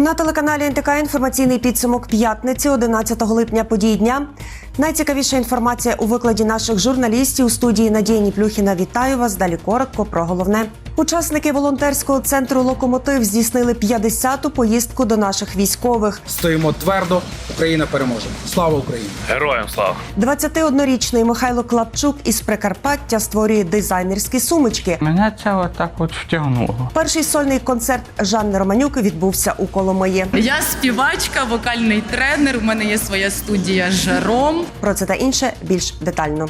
На телеканалі НТК інформаційний підсумок п'ятниці, 11 липня подій дня. Найцікавіша інформація у викладі наших журналістів у студії Надія Ніплюхіна. Вітаю вас. Далі коротко про головне. Учасники волонтерського центру Локомотив здійснили 50-ту поїздку до наших військових. Стоїмо твердо. Україна переможе. Слава Україні! Героям слава! 21-річний Михайло Клапчук із Прикарпаття створює дизайнерські сумочки. Мене це отак от втягнуло. Перший сольний концерт Жанни Романюк відбувся у Коломиї. Я співачка, вокальний тренер. У мене є своя студія Жером. Про це та інше більш детально.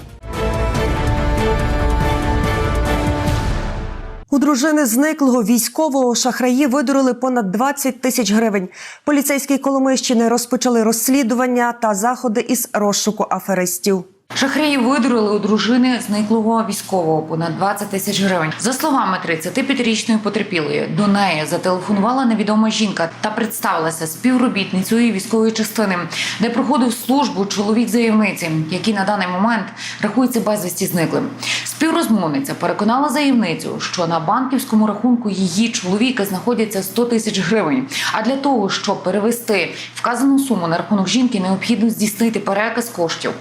У дружини зниклого військового шахраї видурили понад 20 тисяч гривень. Поліцейські Коломийщини розпочали розслідування та заходи із розшуку аферистів. Шахраї видурили у дружини зниклого військового понад 20 тисяч гривень. За словами 35-річної потерпілої, до неї зателефонувала невідома жінка та представилася співробітницею військової частини, де проходив службу чоловік заявниці, який на даний момент рахується безвісті зниклим. Співрозмовниця переконала заявницю, що на банківському рахунку її чоловіка знаходяться 100 тисяч гривень. А для того, щоб перевести вказану суму на рахунок жінки, необхідно здійснити переказ коштів.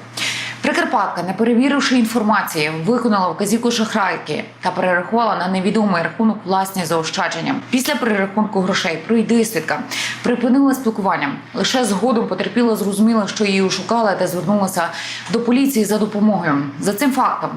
Прикарпатка, не перевіривши інформації, виконала вказівку шахрайки та перерахувала на невідомий рахунок власні заощадження. Після перерахунку грошей пройдисвідка припинила спілкування. Лише згодом потерпіла, зрозуміла, що її ошукали та звернулася до поліції за допомогою. За цим фактом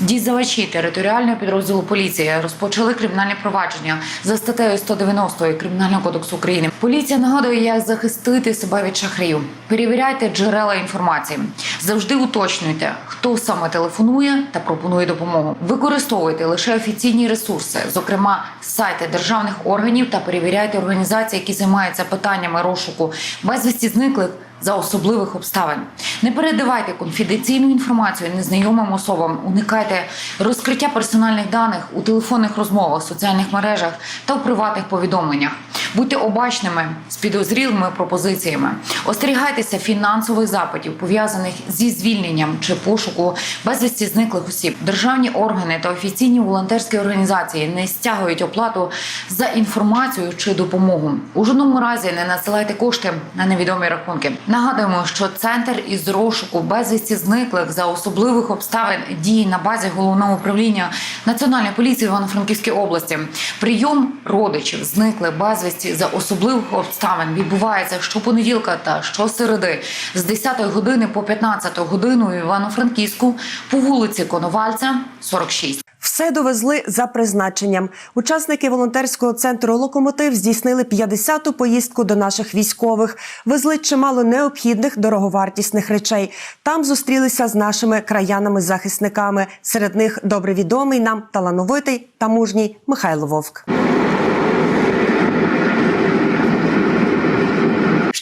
дізнавачі територіального підрозділу поліції розпочали кримінальне провадження за статтею 190 Кримінального кодексу України. Поліція нагадує, як захистити себе від шахраїв. Перевіряйте джерела інформації. Завжди уточнюйте, хто саме телефонує та пропонує допомогу. Використовуйте лише офіційні ресурси, зокрема сайти державних органів, та перевіряйте організації, які займаються питаннями розшуку безвісті зниклих за особливих обставин. Не передавайте конфіденційну інформацію незнайомим особам, уникайте розкриття персональних даних у телефонних розмовах, соціальних мережах та у приватних повідомленнях. Будьте обачними з підозрілими пропозиціями. Остерігайтеся фінансових запитів, пов'язаних зі звільненням чи пошуку безвісті зниклих осіб. Державні органи та офіційні волонтерські організації не стягують оплату за інформацію чи допомогу. У жодному разі не надсилайте кошти на невідомі рахунки. Нагадуємо, що центр із розшуку безвісті зниклих за особливих обставин діє на базі головного управління Національної поліції Івано-Франківської області. Прийом родичів зниклих безвісті за особливих обставин відбувається щопонеділка та щосереди з 10 години по 15 годину в Івано-Франківську по вулиці Коновальця, 46. Все довезли за призначенням. Учасники волонтерського центру Локомотив здійснили 50-ту поїздку до наших військових. Везли чимало необхідних дороговартісних речей. Там зустрілися з нашими краянами-захисниками. Серед них добре відомий нам талановитий та мужній Михайло Вовк.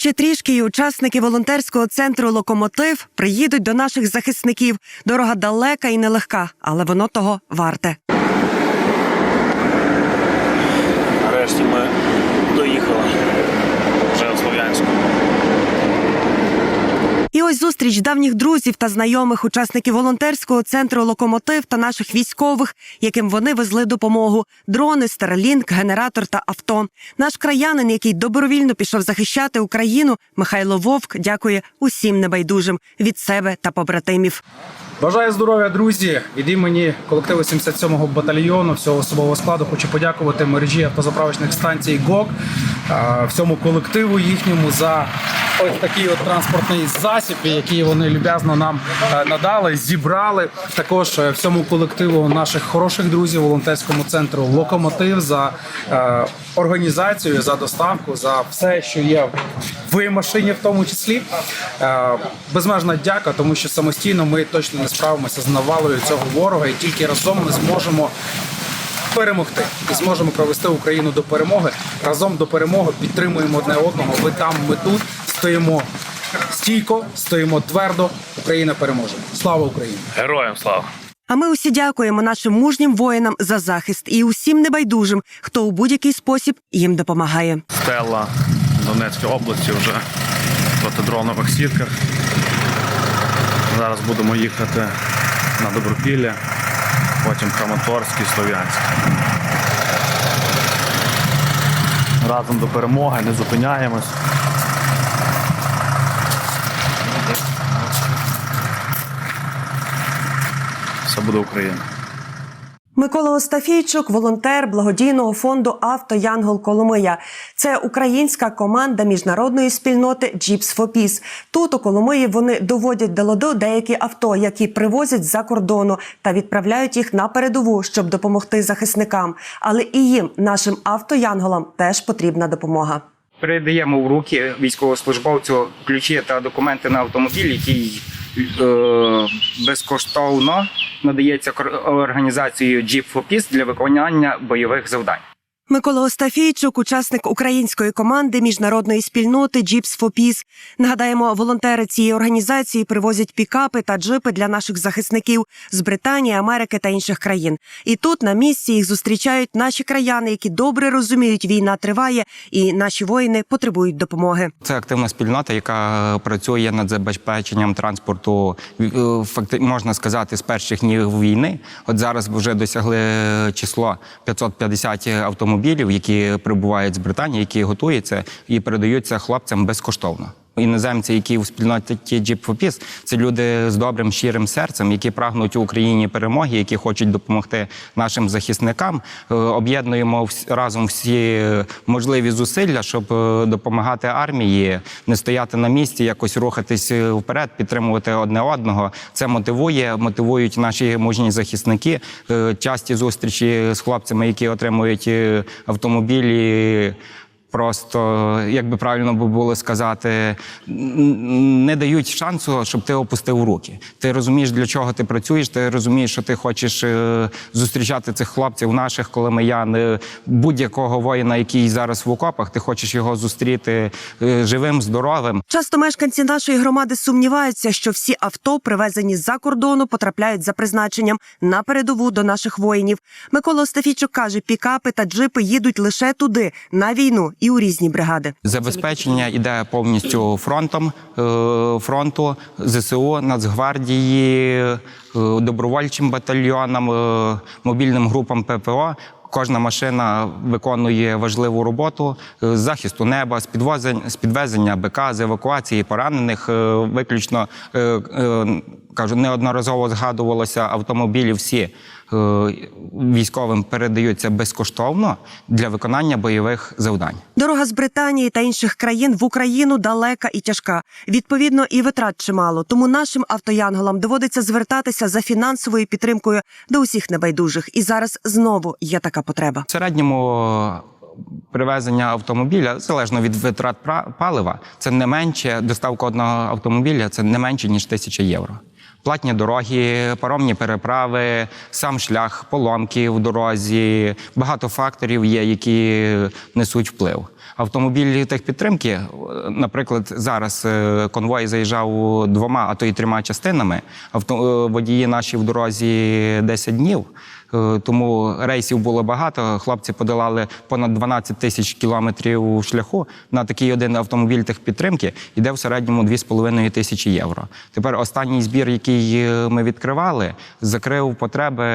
Ще трішки і учасники волонтерського центру Локомотив приїдуть до наших захисників. Дорога далека і нелегка, але воно того варте. Нарешті ми доїхали вже у Слов'янську. І ось зустріч давніх друзів та знайомих учасників волонтерського центру Локомотив та наших військових, яким вони везли допомогу: дрони, старлінк, генератор та авто. Наш краянин, який добровільно пішов захищати Україну, Михайло Вовк, дякує усім небайдужим від себе та побратимів. Бажаю здоров'я, друзі! Від імені колективу 77-го батальйону всього особового складу хочу подякувати мережі автозаправочних станцій ГОК, е, всьому колективу їхньому за ось такий от транспортний засіб, який вони люб'язно нам е, надали, зібрали. Також е, всьому колективу наших хороших друзів волонтерському центру Локомотив за організацію, за доставку, за все, що є в машині, в тому числі. Е, Безмежна дяка, тому що самостійно ми точно не справимося з навалою цього ворога, і тільки разом ми зможемо перемогти і зможемо провести Україну до перемоги. Разом до перемоги підтримуємо одне одного. Ви там, ми тут стоїмо стійко, стоїмо твердо. Україна переможе. Слава Україні! Героям слава! А ми усі дякуємо нашим мужнім воїнам за захист і усім небайдужим, хто у будь-який спосіб їм допомагає. Стелла Донецької області вже в протидронових сітках. Зараз будемо їхати на Добропілля, потім Краматорськ і Слов'янськ. разом до перемоги, не зупиняємось. Все буде Україна. Микола Остафійчук, волонтер благодійного фонду Авто Янгол Коломия. Це українська команда міжнародної спільноти for Peace. Тут у Коломиї вони доводять до ладу деякі авто, які привозять з-за кордону та відправляють їх на передову, щоб допомогти захисникам. Але і їм, нашим автоянголам, теж потрібна допомога. передаємо в руки військовослужбовцю ключі та документи на автомобіль, який е, безкоштовно надається організацією Jeep for Peace для виконання бойових завдань. Микола Остафійчук, учасник української команди міжнародної спільноти Jeeps for Peace. Нагадаємо, волонтери цієї організації привозять пікапи та джипи для наших захисників з Британії, Америки та інших країн. І тут на місці їх зустрічають наші краяни, які добре розуміють, війна триває, і наші воїни потребують допомоги. Це активна спільнота, яка працює над забезпеченням транспорту. е, Факти можна сказати, з перших днів війни. От зараз вже досягли число 550 автомобілів, які прибувають з Британії, які готуються і передаються хлопцям безкоштовно. Іноземці, які в спільноті for це люди з добрим щирим серцем, які прагнуть у Україні перемоги, які хочуть допомогти нашим захисникам. Е, Об'єднуємо разом всі можливі зусилля, щоб е, допомагати армії, не стояти на місці, якось рухатись е, вперед, підтримувати одне одного. Це мотивує, мотивують наші мужні захисники. Часті зустрічі з хлопцями, які отримують автомобілі. Просто, як би правильно було сказати, не дають шансу, щоб ти опустив руки. Ти розумієш, для чого ти працюєш, ти розумієш, що ти хочеш е, зустрічати цих хлопців наших коломиян, будь-якого воїна, який зараз в окопах, ти хочеш його зустріти е, живим, здоровим. Часто мешканці нашої громади сумніваються, що всі авто, привезені з-за кордону, потрапляють за призначенням на передову до наших воїнів. Микола Остафійчук каже, пікапи та джипи їдуть лише туди, на війну і у різні бригади. Забезпечення йде повністю фронтом е, фронту, ЗСУ, Нацгвардії, е, добровольчим батальйонам, е, мобільним групам ППО. Кожна машина виконує важливу роботу з захисту неба, з підвозень, з підвезення БК, з евакуації поранених. Виключно кажу, неодноразово згадувалося автомобілі. Всі військовим передаються безкоштовно для виконання бойових завдань. Дорога з Британії та інших країн в Україну далека і тяжка. Відповідно, і витрат чимало. Тому нашим автоянголам доводиться звертатися за фінансовою підтримкою до усіх небайдужих. І зараз знову є така потреба. В середньому привезення автомобіля залежно від витрат палива, це не менше доставка одного автомобіля, це не менше ніж тисяча євро. Платні дороги, паромні переправи, сам шлях, поломки в дорозі. Багато факторів є, які несуть вплив. Автомобілі техпідтримки, е, наприклад, зараз е, конвой заїжджав двома, а то й трьома частинами. Авто, е, водії наші в дорозі 10 днів. Е, Тому рейсів було багато. Хлопці подолали понад 12 тисяч кілометрів шляху. На такий один автомобіль техпідтримки йде в середньому 2,5 тисячі євро. Тепер останній збір, який е, ми відкривали, закрив потреби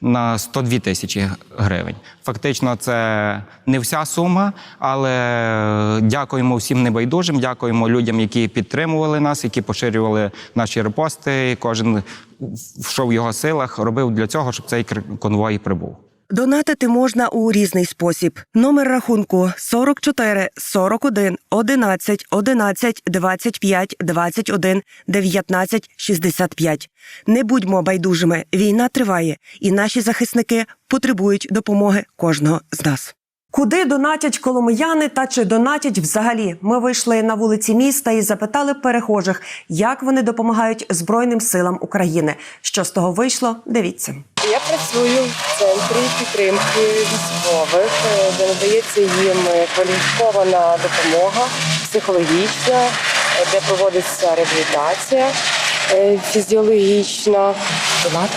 на 102 тисячі гривень. Фактично, це не вся сума, але дякуємо всім небайдужим, дякуємо людям, які підтримували нас, які поширювали наші репости. Кожен що в його силах робив для цього, щоб цей конвой прибув. Донатити можна у різний спосіб. Номер рахунку 44 41 11 11 25 21 19 65. Не будьмо байдужими. Війна триває, і наші захисники потребують допомоги кожного з нас. Куди донатять коломияни та чи донатять взагалі? Ми вийшли на вулиці міста і запитали перехожих, як вони допомагають Збройним силам України. Що з того вийшло? Дивіться. Я працюю в центрі підтримки військових, е, де надається їм е, кваліфікована допомога психологічна, е, де проводиться реабілітація фізіологічна. Донат.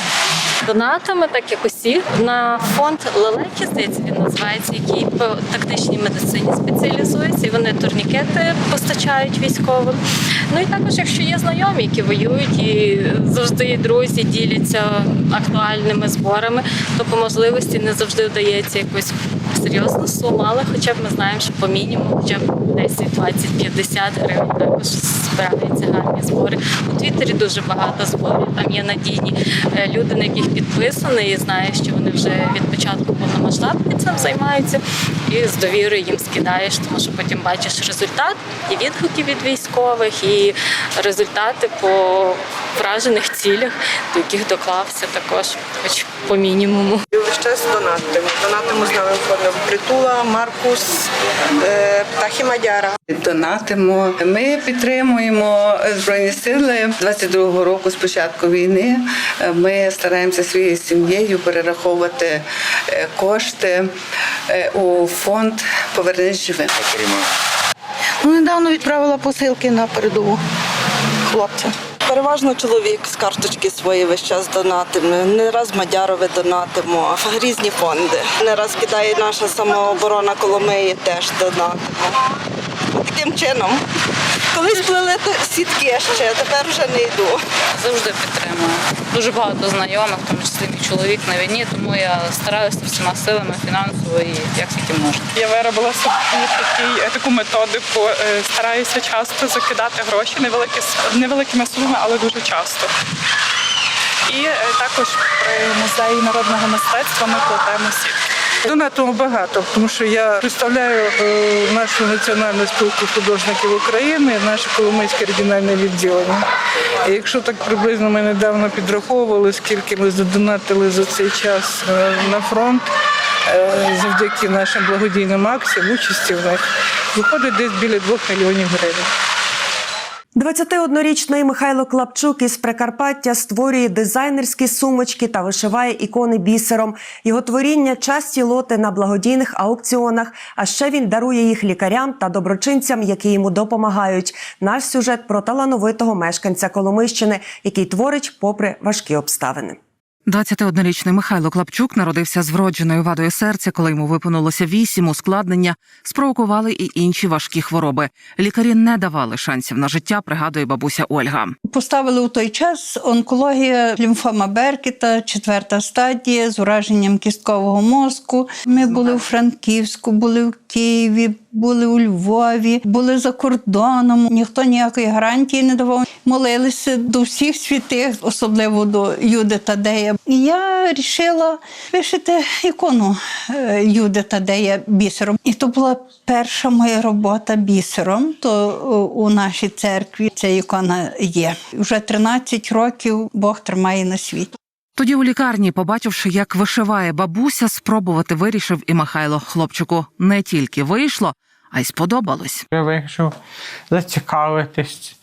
Донатами, так як усі, на фонд Лелекі, здається, він називається, який по тактичній медицині спеціалізується, і вони турнікети постачають військовим. Ну і також, якщо є знайомі, які воюють і завжди друзі діляться актуальними зборами, то по можливості не завжди вдається якось серйозну суму, але хоча б ми знаємо, що по мінімуму, хоча б 10, 20, 50 гривень також збираються гарні збори. У Твіттері дуже багато зборів. Там є надійні е, люди, на яких підписані, і знає, що вони вже від початку повномасштабки цим займаються. І з довірою їм скидаєш, тому що потім бачиш результат і відгуки від військових, і результати по вражених цілях, до яких доклався також, хоч по мінімуму. Весь час донатимо. Донатимо з новим фондом Притула, Маркус, е, Птахи Мадяра. Донатимо. Ми підтримуємо Збройні сили 22-го року з початку війни. Ми стараємося своєю сім'єю перераховувати е, кошти е, у фонд Повернись живим. Ну, недавно відправила посилки на передову хлопцям. Переважно чоловік з карточки свої весь час донатимо. Не раз Мадярове донатимо, різні фонди. Не раз кидає наша самооборона Коломиї, теж донатимо. Таким чином. Колись плели сітки ще, тепер вже не йду. Завжди підтримую. Дуже багато знайомих, в тому числі мій чоловік на війні, тому я стараюся всіма силами фінансово і як тільки можна. Я виробила собі такий, таку методику. е, Стараюся часто закидати гроші невеликі, невеликими сумами, але дуже часто. І е, також при музеї народного мистецтва ми плетемо сітки. Донатимо багато, тому що я представляю е, нашу національну спілку художників України, наше Коломийське регіональне відділення. І якщо так приблизно ми недавно підраховували, скільки ми задонатили за цей час е, на фронт, завдяки нашим благодійним акціям, участі в них, виходить десь біля 2 мільйонів гривень. 21-річний Михайло Клапчук із Прикарпаття створює дизайнерські сумочки та вишиває ікони бісером. Його творіння часті лоти на благодійних аукціонах. А ще він дарує їх лікарям та доброчинцям, які йому допомагають. Наш сюжет про талановитого мешканця Коломищини, який творить попри важкі обставини. 21-річний Михайло Клапчук народився з вродженою вадою серця, коли йому виповнилося вісім ускладнення, спровокували і інші важкі хвороби. Лікарі не давали шансів на життя, пригадує бабуся Ольга. Поставили у той час онкологія, лімфома Беркета, четверта стадія з ураженням кісткового мозку. Ми були у Франківську, були в Києві, були у Львові, були за кордоном. Ніхто ніякої гарантії не давав. Молилися до всіх святих, особливо до Юди Тадея. І я вирішила вишити ікону е, Юди Тадея бісером. І то була перша моя робота бісером. То е, у нашій церкві ця ікона є. Вже 13 років Бог тримає на світі. Тоді у лікарні, побачивши, як вишиває бабуся, спробувати вирішив і Михайло хлопчику не тільки вийшло, а й сподобалось. Я вирішив зацікавитись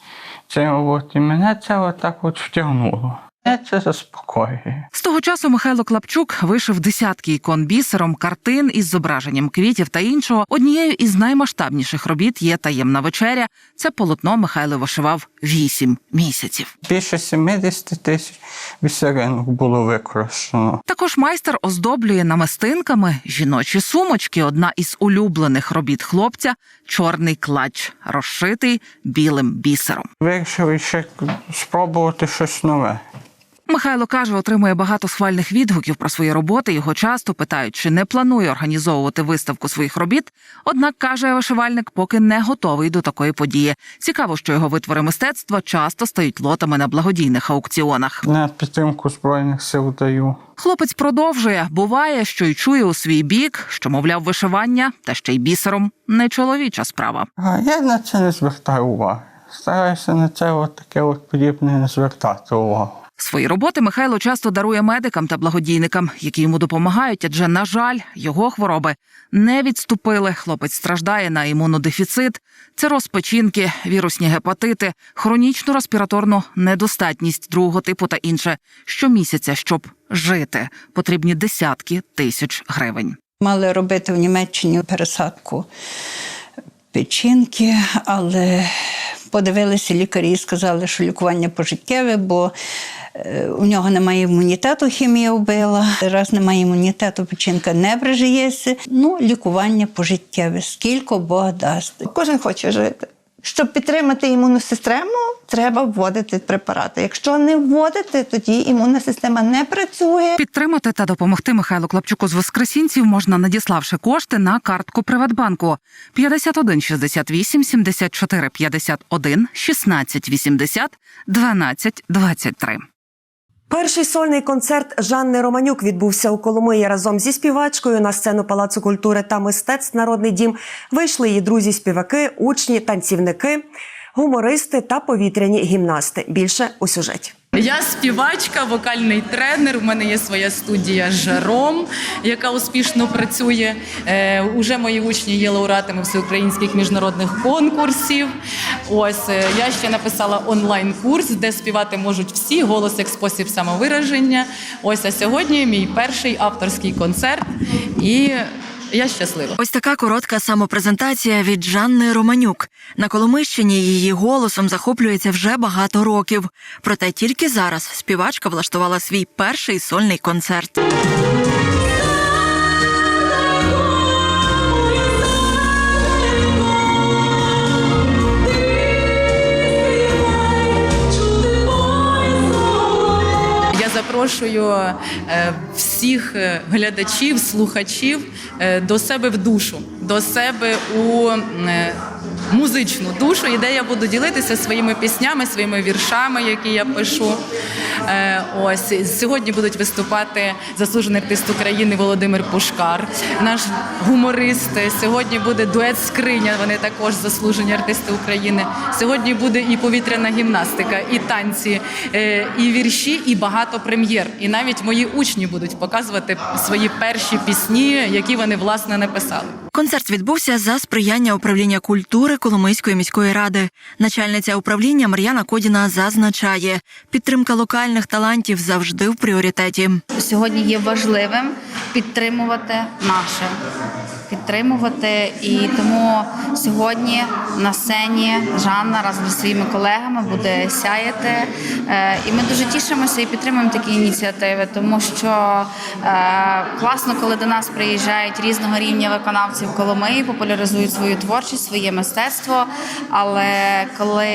цим, от, і мене це отак от втягнуло. Мене це заспокоює. З того часу Михайло Клапчук вишив десятки ікон бісером, картин із зображенням квітів та іншого. Однією із наймасштабніших робіт є таємна вечеря. Це полотно Михайло вишивав вісім місяців. Більше 70 тисяч бісеринок було використано. Також майстер оздоблює намистинками жіночі сумочки. Одна із улюблених робіт хлопця чорний клач, розшитий білим бісером. Вирішив ще спробувати щось нове. Михайло каже, отримує багато схвальних відгуків про свої роботи. Його часто питають, чи не планує організовувати виставку своїх робіт. Однак каже вишивальник, поки не готовий до такої події. Цікаво, що його витвори мистецтва часто стають лотами на благодійних аукціонах. На підтримку збройних сил даю. Хлопець продовжує. Буває, що й чує у свій бік, що, мовляв, вишивання та ще й бісером не чоловіча справа. Я на це не звертаю уваги. Стараюся на це от таке от подібне не звертати увагу. Свої роботи Михайло часто дарує медикам та благодійникам, які йому допомагають, адже, на жаль, його хвороби не відступили. Хлопець страждає на імунодефіцит, це розпечінки, вірусні гепатити, хронічну респіраторну недостатність другого типу та інше. Щомісяця, щоб жити, потрібні десятки тисяч гривень. Мали робити в Німеччині пересадку печінки, але подивилися лікарі і сказали, що лікування пожиттєве, бо е, у нього немає імунітету, хімія вбила. Раз немає імунітету, печінка не прижиється. Ну, лікування пожиттєве, скільки Бог дасть. Кожен хоче жити. Щоб підтримати імунну систему, треба вводити препарати. Якщо не вводити, тоді імунна система не працює. Підтримати та допомогти Михайлу Клапчуку з Воскресінців можна надіславши кошти на картку Приватбанку 51 68 74 51 16 80 12 23. Перший сольний концерт Жанни Романюк відбувся у Коломиї разом зі співачкою на сцену Палацу культури та мистецтв Народний дім. Вийшли її друзі-співаки, учні, танцівники, гумористи та повітряні гімнасти. Більше у сюжеті. Я співачка, вокальний тренер. У мене є своя студія Жером, яка успішно працює. Е, уже мої учні є лауреатами всеукраїнських міжнародних конкурсів. Ось е, я ще написала онлайн-курс, де співати можуть всі голос як спосіб самовираження. Ось а сьогодні мій перший авторський концерт, і я щаслива. Ось така коротка самопрезентація від Жанни Романюк. На Коломищині її голосом захоплюється вже багато років. Проте тільки зараз співачка влаштувала свій перший сольний концерт. Запрошую е, всіх е, глядачів, слухачів е, до себе в душу, до себе у музичну душу, і де я буду ділитися своїми піснями, своїми віршами, які я пишу. Е, Ось сьогодні будуть виступати заслужений артист України Володимир Пушкар, наш гуморист. Сьогодні буде дует Скриня. Вони також заслужені артисти України. Сьогодні буде і повітряна гімнастика, і танці, е, і вірші, і багато прем'єр. І навіть мої учні будуть показувати свої перші пісні, які вони власне написали. Концерт відбувся за сприяння управління культури Коломийської міської ради. Начальниця управління Мар'яна Кодіна зазначає, підтримка локальних талантів завжди в пріоритеті. Сьогодні є важливим підтримувати наше. Підтримувати і тому сьогодні на сцені Жанна разом зі своїми колегами буде сяяти. Е, І ми дуже тішимося і підтримуємо такі ініціативи, тому що е, класно, коли до нас приїжджають різного рівня виконавці в Коломиї, популяризують свою творчість, своє мистецтво. Але коли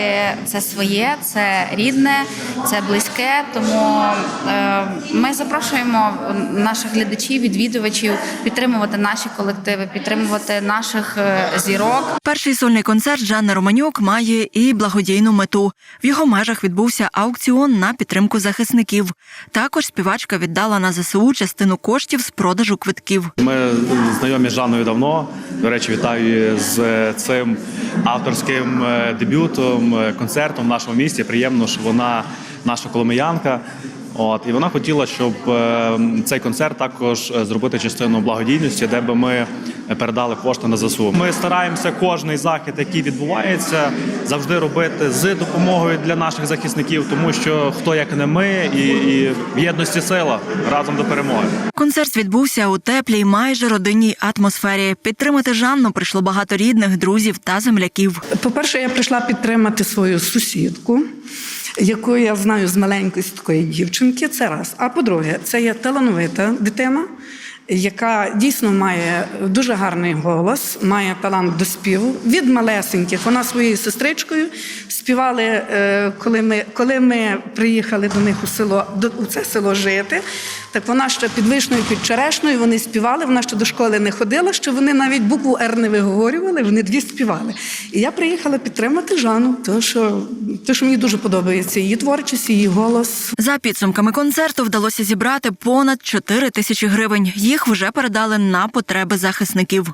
це своє, це рідне, це близьке, тому е, ми запрошуємо наших глядачів, відвідувачів підтримувати наші колективи, підтримувати наших е, зірок. Перший сольний концерт Жанни Романюк має і благодійну мету. В його межах відбувся аукціон на підтримку захисників. Також співачка віддала на ЗСУ частину коштів з продажу квитків. Ми знайомі з Жанною давно. До речі, вітаю її з цим авторським е, дебютом, е, концертом в нашому місті. Приємно, що вона наша коломиянка. От і вона хотіла, щоб е, цей концерт також е, зробити частину благодійності, де би ми передали кошти на ЗСУ. Ми стараємося кожний захід, який відбувається, завжди робити з допомогою для наших захисників, тому що хто як не ми, і, і в єдності сила разом до перемоги. Концерт відбувся у теплій, майже родинній атмосфері. Підтримати Жанну прийшло багато рідних, друзів та земляків. По-перше, я прийшла підтримати свою сусідку, яку я знаю з маленької такої дівчинки. Це раз. А по-друге, це є талановита дитина, яка дійсно має дуже гарний голос, має талант до співу. Від малесеньких вона своєю сестричкою співали, е, коли ми, коли ми приїхали до них у село, до у це село жити. Так вона ще під вишною, під черешною вони співали. Вона ще до школи не ходила, що вони навіть букву Р не виговорювали, вони дві співали. І я приїхала підтримати Жанну, тому що, тому що мені дуже подобається її творчість, її голос. За підсумками концерту вдалося зібрати понад 4 тисячі гривень. Їх вже передали на потреби захисників.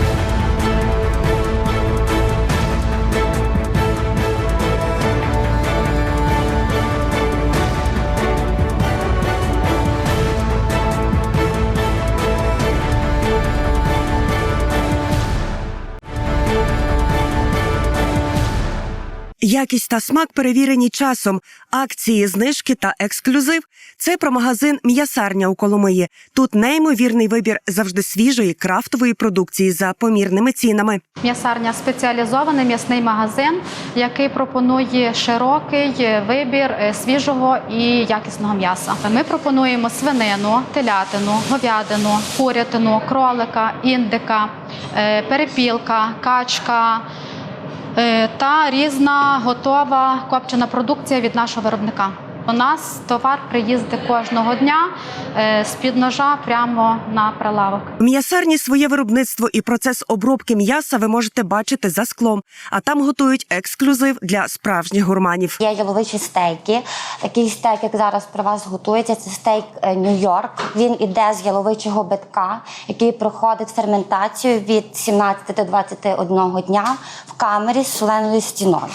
Якість та смак перевірені часом. Акції, знижки та ексклюзив. Це про магазин М'ясарня у Коломиї. Тут неймовірний вибір завжди свіжої крафтової продукції за помірними цінами. М'ясарня спеціалізований м'ясний магазин, який пропонує широкий вибір е, свіжого і якісного м'яса. Ми пропонуємо свинину, телятину, говядину, курятину, кролика, індика, е, перепілка, качка. Е, Та різна готова копчена продукція від нашого виробника. У нас товар приїздить кожного дня е, з-під ножа прямо на прилавок. В м'ясарні своє виробництво і процес обробки м'яса ви можете бачити за склом, а там готують ексклюзив для справжніх гурманів. Є яловичі стейки. Такий стейк, як зараз при вас готується, це стейк е, Нью-Йорк. Він іде з яловичого битка, який проходить ферментацію від 17 до 21 дня в камері з соленою стіною.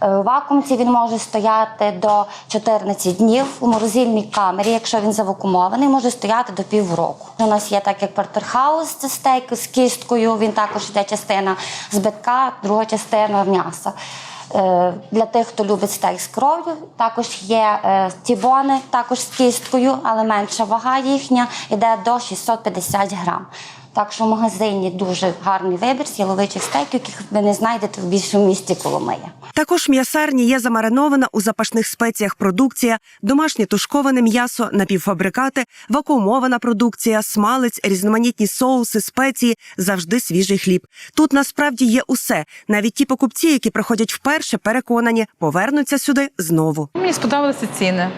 Е, У вакуумці він може стояти до 14 днів. У морозильній камері, якщо він завакумований, може стояти до півроку. У нас є так, як портерхаус, це стейк з кісткою. Він також йде частина з битка, друга частина м'яса. Е, Для тих, хто любить стейк з кров'ю, також є е, тібони, також з кісткою, але менша вага їхня йде до 650 грам. Так що в магазині дуже гарний вибір з яловичих стейків, яких ви не знайдете в більшому місті Коломия. Також м'ясарні є замаринована у запашних спеціях продукція, домашнє тушковане м'ясо, напівфабрикати, вакуумована продукція, смалець, різноманітні соуси, спеції, завжди свіжий хліб. Тут насправді є усе. Навіть ті покупці, які приходять вперше, переконані, повернуться сюди знову. Мені сподобалися ціни.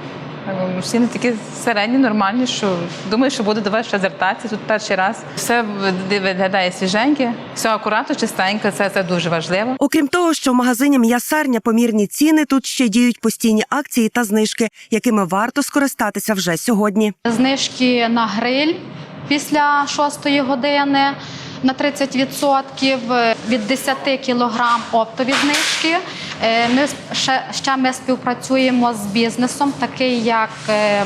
Е, Ціни такі середні, нормальні, що думаю, що буду до вас ще тут перший раз. Все виглядає свіженьке, все акуратно, чистенько, це, це дуже важливо. Окрім того, що в магазині м'ясарня помірні ціни, тут ще діють постійні акції та знижки, якими варто скористатися вже сьогодні. Знижки на гриль після 6 години на 30%, від 10 кілограм оптові знижки. Е, Ми ще, ще ми співпрацюємо з бізнесом, такий як е,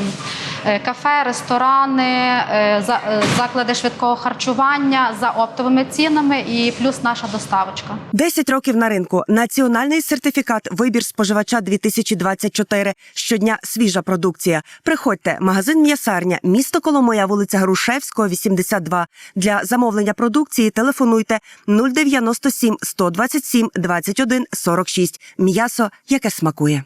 кафе, ресторани, е, е, заклади швидкого харчування за оптовими цінами і плюс наша доставочка. 10 років на ринку. Національний сертифікат Вибір споживача 2024. Щодня свіжа продукція. Приходьте, магазин м'ясарня, місто Коломия, вулиця Грушевського, 82. Для замовлення продукції телефонуйте 097 127 21 46. М'ясо, яке смакує.